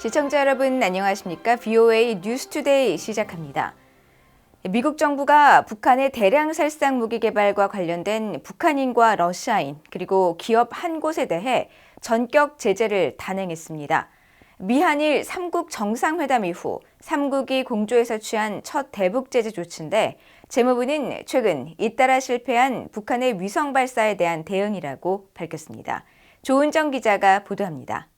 시청자 여러분 안녕하십니까? VOA 뉴스투데이 시작합니다. 미국 정부가 북한의 대량 살상 무기 개발과 관련된 북한인과 러시아인 그리고 기업 한 곳에 대해 전격 제재를 단행했습니다. 미한일 3국 정상회담 이후 3국이 공조해서 취한 첫 대북 제재 조치인데 재무부는 최근 잇따라 실패한 북한의 위성 발사에 대한 대응이라고 밝혔습니다. 조은정 기자가 보도합니다.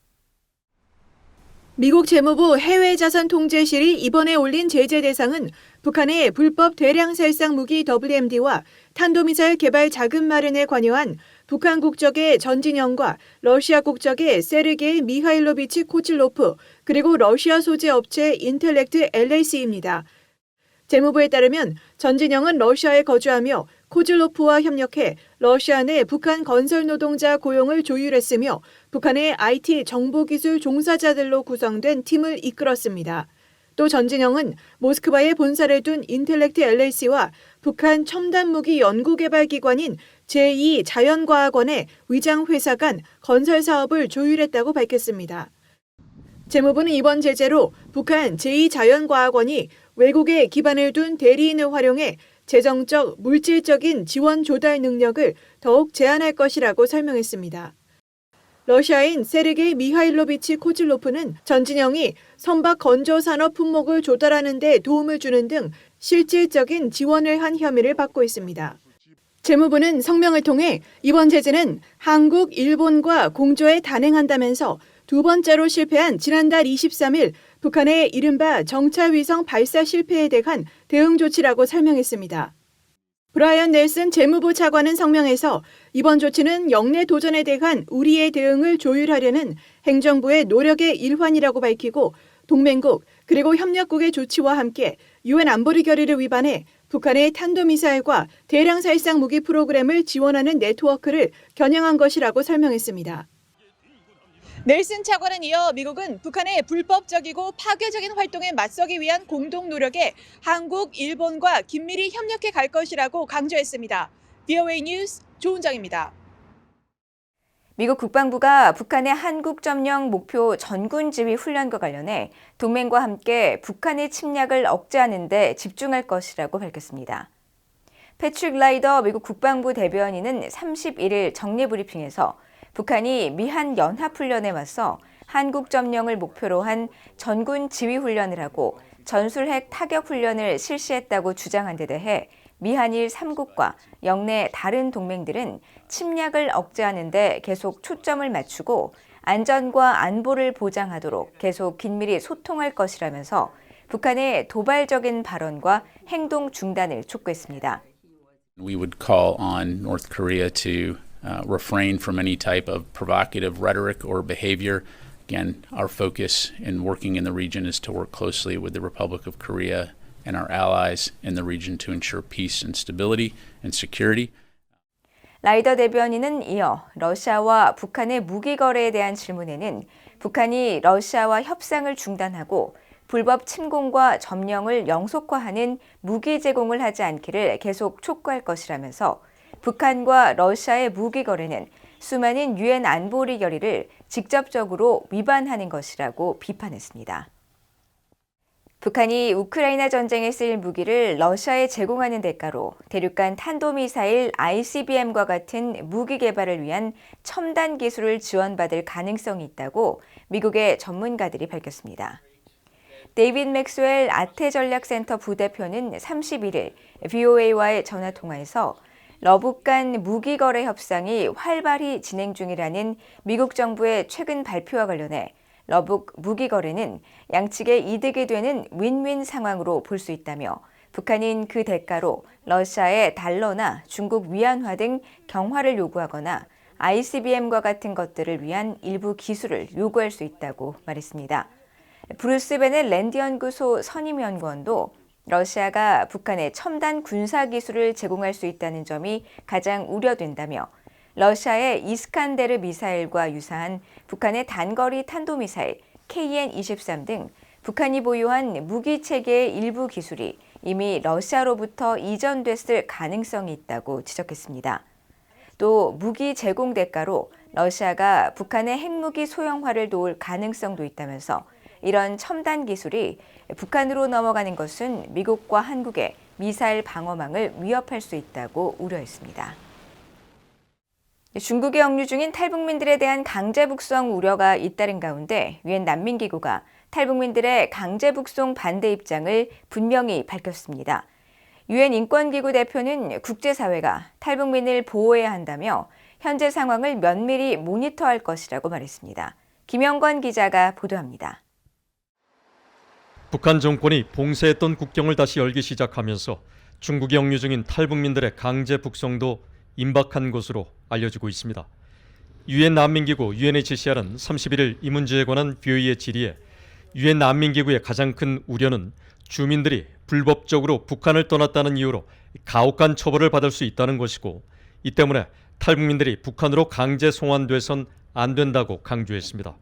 미국 재무부 해외자산통제실이 이번에 올린 제재 대상은 북한의 불법 대량 살상 무기 WMD와 탄도미사일 개발 자금 마련에 관여한 북한 국적의 전진영과 러시아 국적의 세르게이 미하일로비치 코칠로프 그리고 러시아 소재 업체 인텔렉트 LLC입니다. 재무부에 따르면 전진영은 러시아에 거주하며 코즐로프와 협력해 러시아 내 북한 건설 노동자 고용을 조율했으며 북한의 IT 정보기술 종사자들로 구성된 팀을 이끌었습니다. 또 전진영은 모스크바에 본사를 둔 인텔렉트 LLC와 북한 첨단 무기 연구개발기관인 제2자연과학원의 위장회사 간 건설 사업을 조율했다고 밝혔습니다. 재무부는 이번 제재로 북한 제2자연과학원이 외국에 기반을 둔 대리인을 활용해 재정적, 물질적인 지원 조달 능력을 더욱 제한할 것이라고 설명했습니다. 러시아인 세르게이 미하일로비치 코즐로프는 전진영이 선박 건조 산업 품목을 조달하는 데 도움을 주는 등 실질적인 지원을 한 혐의를 받고 있습니다. 재무부는 성명을 통해 이번 제재는 한국, 일본과 공조에 단행한다면서 두 번째로 실패한 지난달 23일 북한의 이른바 정찰위성 발사 실패에 대한 대응 조치라고 설명했습니다. 브라이언 넬슨 재무부 차관은 성명에서 이번 조치는 영내 도전에 대한 우리의 대응을 조율하려는 행정부의 노력의 일환이라고 밝히고 동맹국 그리고 협력국의 조치와 함께 유엔 안보리 결의를 위반해 북한의 탄도미사일과 대량 살상 무기 프로그램을 지원하는 네트워크를 겨냥한 것이라고 설명했습니다. 넬슨 차관은 이어 미국은 북한의 불법적이고 파괴적인 활동에 맞서기 위한 공동 노력에 한국, 일본과 긴밀히 협력해 갈 것이라고 강조했습니다. VOA 뉴스 조은정입니다. 미국 국방부가 북한의 한국 점령 목표 전군 지휘 훈련과 관련해 동맹과 함께 북한의 침략을 억제하는 데 집중할 것이라고 밝혔습니다. 패트릭 라이더 미국 국방부 대변인은 31일 정례 브리핑에서 북한이 미한 연합훈련에 맞서 한국 점령을 목표로 한 전군 지휘훈련을 하고 전술핵 타격훈련을 실시했다고 주장한 데 대해 미한일 3국과 영내 다른 동맹들은 침략을 억제하는 데 계속 초점을 맞추고 안전과 안보를 보장하도록 계속 긴밀히 소통할 것이라면서 북한의 도발적인 발언과 행동 중단을 촉구했습니다. We would call on North Korea to uh, refrain from any type of provocative rhetoric or behavior. Again, our focus in working in the region is to work closely with the Republic of Korea and our allies in the region to ensure peace and stability and security. 라이더 대변인은 이어 러시아와 북한의 무기 거래에 대한 질문에는 북한이 러시아와 협상을 중단하고 불법 침공과 점령을 영속화하는 무기 제공을 하지 않기를 계속 촉구할 것이라면서 북한과 러시아의 무기 거래는 수많은 유엔 안보리 결의를 직접적으로 위반하는 것이라고 비판했습니다. 북한이 우크라이나 전쟁에 쓰일 무기를 러시아에 제공하는 대가로 대륙간 탄도미사일 ICBM과 같은 무기 개발을 위한 첨단 기술을 지원받을 가능성이 있다고 미국의 전문가들이 밝혔습니다. 데이빗 맥스웰 아태 전략센터 부대표는 31일 VOA와의 전화 통화에서 러북 간 무기 거래 협상이 활발히 진행 중이라는 미국 정부의 최근 발표와 관련해 러북 무기 거래는 양측의 이득이 되는 윈윈 상황으로 볼 수 있다며 북한인 그 대가로 러시아의 달러나 중국 위안화 등 경화를 요구하거나 ICBM과 같은 것들을 위한 일부 기술을 요구할 수 있다고 말했습니다. 브루스 베넷 랜드 연구소 선임 연구원도 러시아가 북한에 첨단 군사 기술을 제공할 수 있다는 점이 가장 우려된다며 러시아의 이스칸데르 미사일과 유사한 북한의 단거리 탄도미사일 KN-23 등 북한이 보유한 무기 체계의 일부 기술이 이미 러시아로부터 이전됐을 가능성이 있다고 지적했습니다. 또 무기 제공 대가로 러시아가 북한의 핵무기 소형화를 도울 가능성도 있다면서 이런 첨단 기술이 북한으로 넘어가는 것은 미국과 한국의 미사일 방어망을 위협할 수 있다고 우려했습니다. 중국에 억류 중인 탈북민들에 대한 강제 북송 우려가 잇따른 가운데 유엔 난민기구가 탈북민들의 강제 북송 반대 입장을 분명히 밝혔습니다. 유엔 인권기구 대표는 국제사회가 탈북민을 보호해야 한다며 현재 상황을 면밀히 모니터할 것이라고 말했습니다. 김영권 기자가 보도합니다. 북한 정권이 봉쇄했던 국경을 다시 열기 시작하면서 중국에 억류 중인 탈북민들의 강제 북송도 임박한 것으로 알려지고 있습니다. 유엔 난민기구 UNHCR은 31일 이 문제에 관한 뷰의 질의에 유엔 난민기구의 가장 큰 우려는 주민들이 불법적으로 북한을 떠났다는 이유로 가혹한 처벌을 받을 수 있다는 것이고 이 때문에 탈북민들이 북한으로 강제 송환돼선 안 된다고 강조했습니다.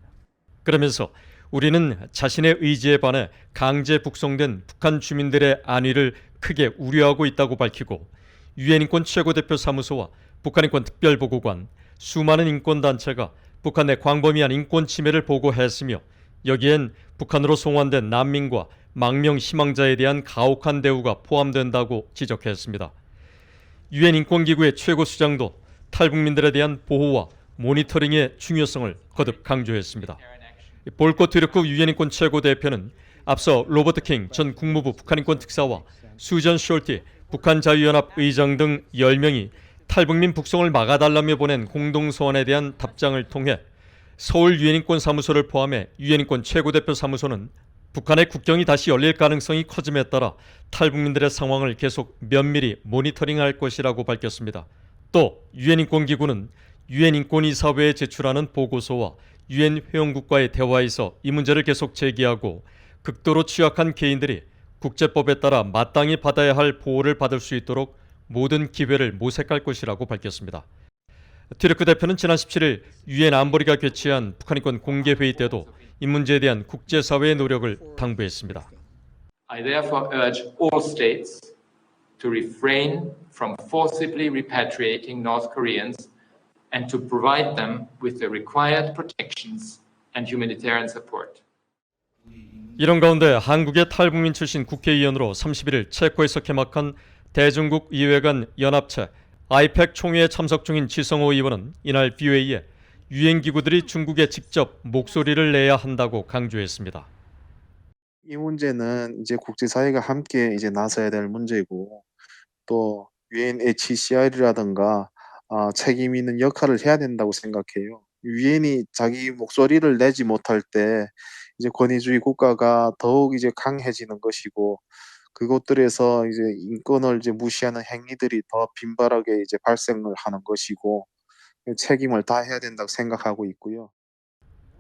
그러면서 우리는 자신의 의지에 반해 강제 북송된 북한 주민들의 안위를 크게 우려하고 있다고 밝히고 유엔 인권 최고대표 사무소와 북한 인권 특별보고관, 수많은 인권 단체가 북한 내 광범위한 인권 침해를 보고했으며 여기엔 북한으로 송환된 난민과 망명 희망자에 대한 가혹한 대우가 포함된다고 지적했습니다. 유엔 인권기구의 최고 수장도 탈북민들에 대한 보호와 모니터링의 중요성을 거듭 강조했습니다. 볼코 트르크 유엔 인권 최고 대표는 앞서 로버트 킹 전 국무부 북한 인권 특사와 수전 숄티 북한 자유연합 의장 등 10명이 탈북민 북송을 막아달라며 보낸 공동 소원에 대한 답장을 통해 서울 유엔 인권 사무소를 포함해 유엔 인권 최고 대표 사무소는 북한의 국경이 다시 열릴 가능성이 커짐에 따라 탈북민들의 상황을 계속 면밀히 모니터링할 것이라고 밝혔습니다. 또 유엔 인권 기구는 유엔 인권이사회에 제출하는 보고서와 유엔 회원국과의 대화에서 이 문제를 계속 제기하고 극도로 취약한 개인들이 국제법에 따라 마땅히 받아야 할 보호를 받을 수 있도록 모든 기회를 모색할 것이라고 밝혔습니다. 티르크 대표는 지난 17일 유엔 안보리가 개최한 북한 인권 공개 회의 때도 이 문제에 대한 국제사회의 노력을 당부했습니다. I therefore urge all states to refrain from forcibly repatriating North Koreans and to provide them with the required protections and humanitarian support. 이런 가운데 한국의 탈북민 출신 국회의원으로 31일 체코에서 개막한 대중국 이회관 연합체 아이팩 총회에 참석 중인 지성호 의원은 이날 BOA에 유엔 기구들이 중국에 직접 목소리를 내야 한다고 강조했습니다. 이 문제는 이제 국제사회가 함께 이제 나서야 될 문제고 또 UNHCR이라든가 아, 책임 있는 역할을 해야 된다고 생각해요. 유엔이 자기 목소리를 내지 못할 때 이제 권위주의 국가가 더욱 이제 강해지는 것이고 그곳들에서 이제 인권을 이제 무시하는 행위들이 더 빈발하게 이제 발생을 하는 것이고 책임을 다해야 된다고 생각하고 있고요.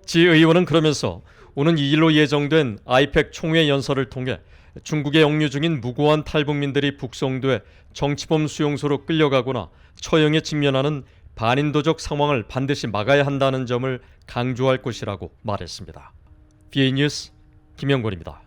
지 의원은 그러면서 오는 2일로 예정된 아이팩 총회 연설을 통해 중국에 억류 중인 무고한 탈북민들이 북송돼 정치범 수용소로 끌려가거나 처형에 직면하는 반인도적 상황을 반드시 막아야 한다는 점을 강조할 것이라고 말했습니다. BA 뉴스 김영권입니다.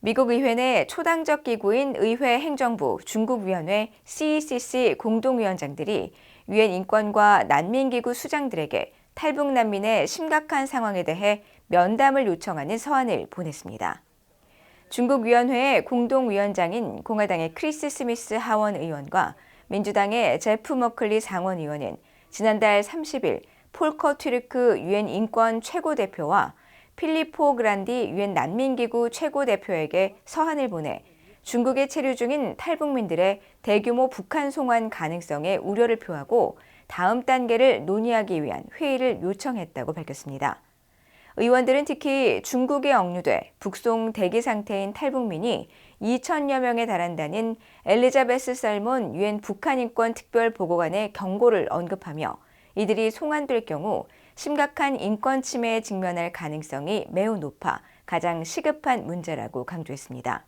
미국 의회 내 초당적 기구인 의회 행정부 중국위원회 CECC 공동위원장들이 유엔 인권과 난민기구 수장들에게 탈북 난민의 심각한 상황에 대해 면담을 요청하는 서한을 보냈습니다. 중국 위원회의 공동위원장인 공화당의 크리스 스미스 하원 의원과 민주당의 제프 머클리 상원 의원은 지난달 30일 폴커 튀르크 유엔 인권 최고 대표와 필리포 그란디 유엔 난민기구 최고 대표에게 서한을 보내 중국에 체류 중인 탈북민들의 대규모 북한 송환 가능성에 우려를 표하고 다음 단계를 논의하기 위한 회의를 요청했다고 밝혔습니다. 의원들은 특히 중국에 억류돼 북송 대기 상태인 탈북민이 2천여 명에 달한다는 엘리자베스 살몬 유엔 북한 인권 특별 보고관의 경고를 언급하며 이들이 송환될 경우 심각한 인권 침해에 직면할 가능성이 매우 높아 가장 시급한 문제라고 강조했습니다.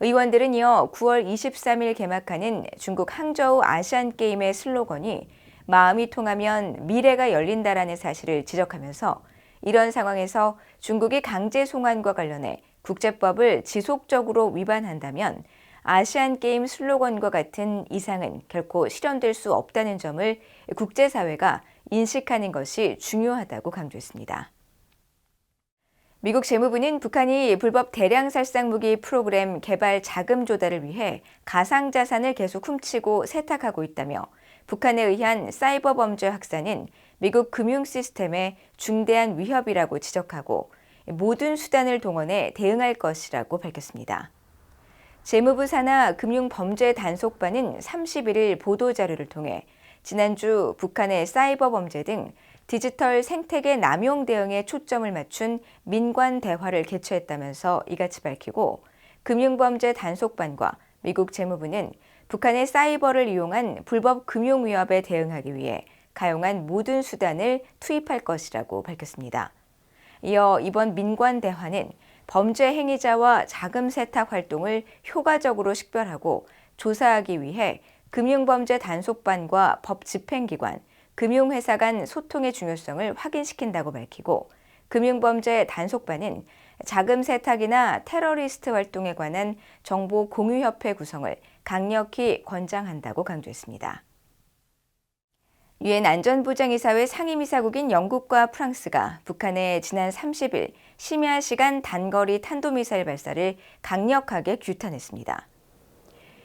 의원들은 이어 9월 23일 개막하는 중국 항저우 아시안 게임의 슬로건이 마음이 통하면 미래가 열린다라는 사실을 지적하면서 이런 상황에서 중국이 강제 송환과 관련해 국제법을 지속적으로 위반한다면 아시안 게임 슬로건과 같은 이상은 결코 실현될 수 없다는 점을 국제사회가 인식하는 것이 중요하다고 강조했습니다. 미국 재무부는 북한이 불법 대량 살상 무기 프로그램 개발 자금 조달을 위해 가상 자산을 계속 훔치고 세탁하고 있다며 북한에 의한 사이버 범죄 확산은 미국 금융 시스템의 중대한 위협이라고 지적하고 모든 수단을 동원해 대응할 것이라고 밝혔습니다. 재무부 산하 금융범죄 단속반은 31일 보도자료를 통해 지난주 북한의 사이버 범죄 등 디지털 생태계 남용 대응에 초점을 맞춘 민관 대화를 개최했다면서 이같이 밝히고 금융범죄 단속반과 미국 재무부는 북한의 사이버를 이용한 불법 금융 위협에 대응하기 위해 가용한 모든 수단을 투입할 것이라고 밝혔습니다. 이어 이번 민관 대화는 범죄 행위자와 자금 세탁 활동을 효과적으로 식별하고 조사하기 위해 금융범죄 단속반과 법 집행기관, 금융회사 간 소통의 중요성을 확인시킨다고 밝히고 금융범죄 단속반은 자금 세탁이나 테러리스트 활동에 관한 정보 공유협회 구성을 강력히 권장한다고 강조했습니다. 유엔 안전보장이사회 상임이사국인 영국과 프랑스가 북한의 지난 30일 심야 시간 단거리 탄도미사일 발사를 강력하게 규탄했습니다.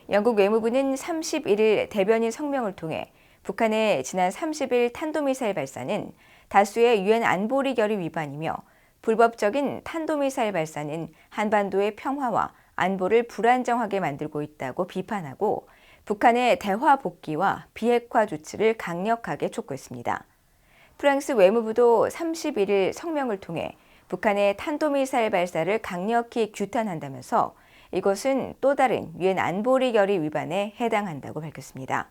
영국 외무부는 31일 대변인 성명을 통해 북한의 지난 30일 탄도미사일 발사는 다수의 유엔 안보리 결의 위반이며 불법적인 탄도미사일 발사는 한반도의 평화와 안보를 불안정하게 만들고 있다고 비판하고 북한의 대화 복귀와 비핵화 조치를 강력하게 촉구했습니다. 프랑스 외무부도 31일 성명을 통해 북한의 탄도미사일 발사를 강력히 규탄한다면서 이것은 또 다른 유엔 안보리 결의 위반에 해당한다고 밝혔습니다.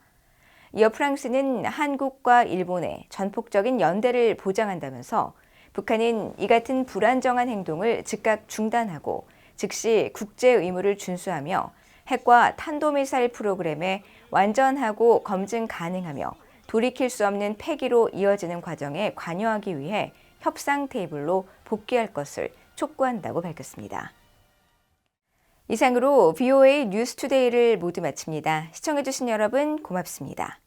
이어 프랑스는 한국과 일본의 전폭적인 연대를 보장한다면서 북한은 이 같은 불안정한 행동을 즉각 중단하고 즉시 국제 의무를 준수하며 핵과 탄도미사일 프로그램에 완전하고 검증 가능하며 돌이킬 수 없는 폐기로 이어지는 과정에 관여하기 위해 협상 테이블로 복귀할 것을 촉구한다고 밝혔습니다. 이상으로 VOA 뉴스투데이를 모두 마칩니다. 시청해주신 여러분 고맙습니다.